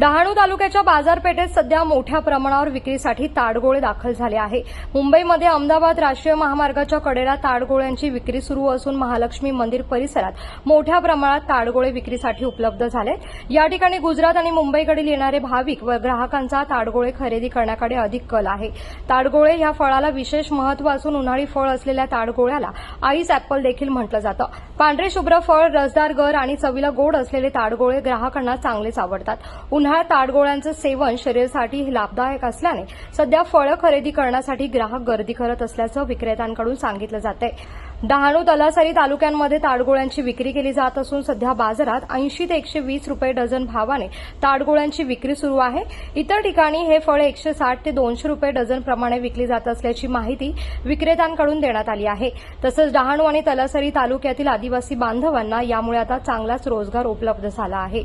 डहाणू तालुक्याच्या बाजारपेठेत सध्या मोठ्या प्रमाणावर विक्रीसाठी ताडगोळे दाखल झाले आहे. मुंबईमध्ये अहमदाबाद राष्ट्रीय महामार्गाच्या कडेला ताडगोळ्यांची विक्री सुरू असून महालक्ष्मी मंदिर परिसरात मोठ्या प्रमाणात ताडगोळे विक्रीसाठी उपलब्ध झाले या ठिकाणी गुजरात आणि मुंबईकडील येणारे भाविक व ग्राहकांचा ताडगोळे खरेदी करण्याकडे अधिक कल आहे. ताडगोळे या फळाला विशेष महत्त्व असून उन्हाळी फळ असलेल्या ताडगोळ्याला आईस ॲपल देखील म्हटलं जातं. पांढरे शुभ्र फळ रसदार गर आणि चवीला गोड असलेले ताडगोळे ग्राहकांना चांगलेच आवडतात. उन्हाळ्यात ताडगोळ्यांचं सेवन शरीरासाठी लाभदायक असल्याने सध्या फळं खरेदी करण्यासाठी ग्राहक गर्दी करत असल्याचं विक्रेत्यांकडून सांगितलं जात आहे डहाणू तलासरी तालुक्यांमध्ये ताडगोळ्यांची विक्री केली जात असून सध्या बाजारात ऐंशी ते एकशे वीस रुपये डझन भावाने ताडगोळ्यांची विक्री सुरू आहे. इतर ठिकाणी हे फळे एकशे साठ ते दोनशे रुपये डझन प्रमाणे विकली जात असल्याची माहिती विक्रेत्यांकडून देण्यात आली आहे. तसंच डहाणू आणि तलासरी तालुक्यातील आदिवासी बांधवांना यामुळे आता चांगलाच रोजगार उपलब्ध झाला आहे.